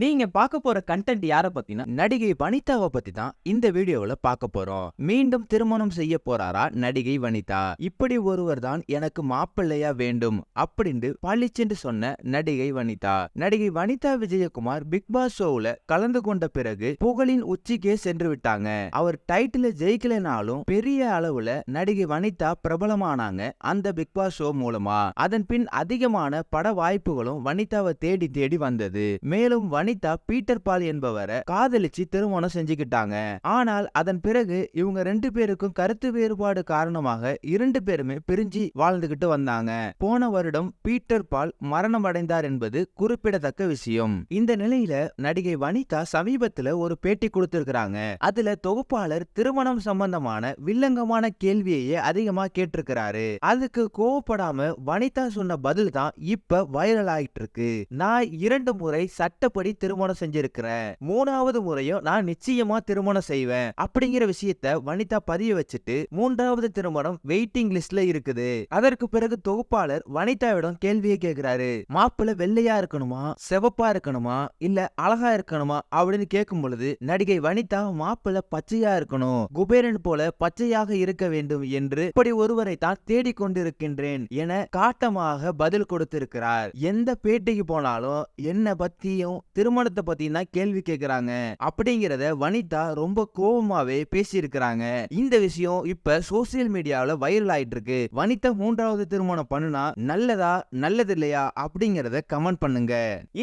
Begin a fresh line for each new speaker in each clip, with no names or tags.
நீங்க பார்க்க போற கண்டென்ட் யார பத்தினா நடிகை வனிதாவை பத்தி தான் இந்த வீடியோவுல பார்க்க போறோம். மீண்டும் திருமணம் செய்ய போறாரா நடிகை வனிதா? இப்படி ஒருவர் தான் எனக்கு மாப்பிள்ளையா வேண்டும் அப்படின்னு பளிச்சென்று சொன்ன நடிகை வனிதா. நடிகை வனிதா விஜயகுமார் பிக் பாஸ் ஷோவில் கலந்து கொண்ட பிறகு புகழின் உச்சிக்கே சென்று விட்டாங்க. அவர் டைட்டில் ஜெயிக்கலைனாலும் பெரிய அளவுல நடிகை வனிதா பிரபலமானாங்க அந்த பிக் பாஸ் ஷோ மூலமா. அதன் பின் அதிகமான பட வாய்ப்புகளும் வனிதாவை தேடி தேடி வந்தது. மேலும் அனிதா பீட்டர் பால் என்பவரை காதலிச்சு திருமணம் செஞ்சுக்கிட்டாங்க. ஆனால் அதன் பிறகு இவங்க ரெண்டு பேருக்கும் கருத்து வேறுபாடு காரணமாக இரண்டு பேருமே பிரிஞ்சு வாழ்ந்துகிட்டு வந்தாங்க. போன வருடம் பீட்டர் பால் மரணம் அடைந்தார் என்பது குறிப்பிடத்தக்க விஷயம். இந்த நிலையில நடிகை வனிதா சமீபத்துல ஒரு பேட்டி கொடுத்திருக்கிறாங்க. அதுல தொகுப்பாளர் திருமணம் சம்பந்தமான வில்லங்கமான கேள்வியையே அதிகமா கேட்டிருக்கிறாரு. அதுக்கு கோவப்படாம வனிதா சொன்ன பதில் தான் இப்ப வைரல் ஆயிட்டு இருக்கு நான் இரண்டு முறை சட்டப்படி திருமணம் செஞ்சிருக்கிறேன்? மூணாவது முறையும் நான் நிச்சயமா திருமணம் செய்வேன் அப்படிங்கிற விஷயத்த வனிதா பதிய வச்சுட்டு மூன்றாவது திருமணம் வெயிட்டிங் லிஸ்ட்ல இருக்குது. அதற்கு பிறகு தொகுப்பாளர் வனிதாவிடம் கேள்வியை கேக்குறாரு மாப்பிள்ள வெள்ளையா இருக்கணுமா? செவப்பா இருக்கணுமா? இல்ல அழகா இருக்கணுமா? அப்படின்னு கேட்கும் பொழுது நடிகை வனிதா மாப்பிள்ள பச்சையா இருக்கணும். குபேரன் போல பச்சையாக இருக்க வேண்டும் என்று இப்படி ஒருவரை தான் தேடிக்கொண்டிருக்கின்றேன் என காட்டமாக பதில் கொடுத்திருக்கிறார். எந்த பேட்டிக்கு போனாலும் என்ன பத்தியும் திருமணத்தை பத்தி தான் கேள்வி கேட்கிறாங்க அப்படிங்கிறத வனிதா ரொம்ப கோபமாவே பேசியிருக்கிறாங்க. இந்த விஷயம் இப்ப சோசியல் மீடியாவில் வைரல் ஆயிட்டு இருக்கு வனிதா மூன்றாவது திருமணம் பண்ணுனா நல்லதா நல்லது இல்லையா அப்படிங்கறத கமெண்ட் பண்ணுங்க.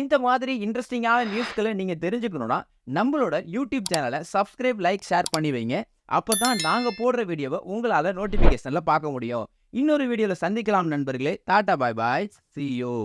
இந்த மாதிரி இன்ட்ரெஸ்டிங்கான நியூஸ்களை நீங்க தெரிஞ்சுக்கணும்னா நம்மளோட யூடியூப் சேனலை சப்ஸ்கிரைப் லைக் ஷேர் பண்ணி வைங்க. அப்பதான் நாங்க போடுற வீடியோவை உங்களால நோட்டிஃபிகேஷனில் பார்க்க முடியும். இன்னொரு வீடியோல சந்திக்கலாம் நண்பர்களே. Tata bye bye. See you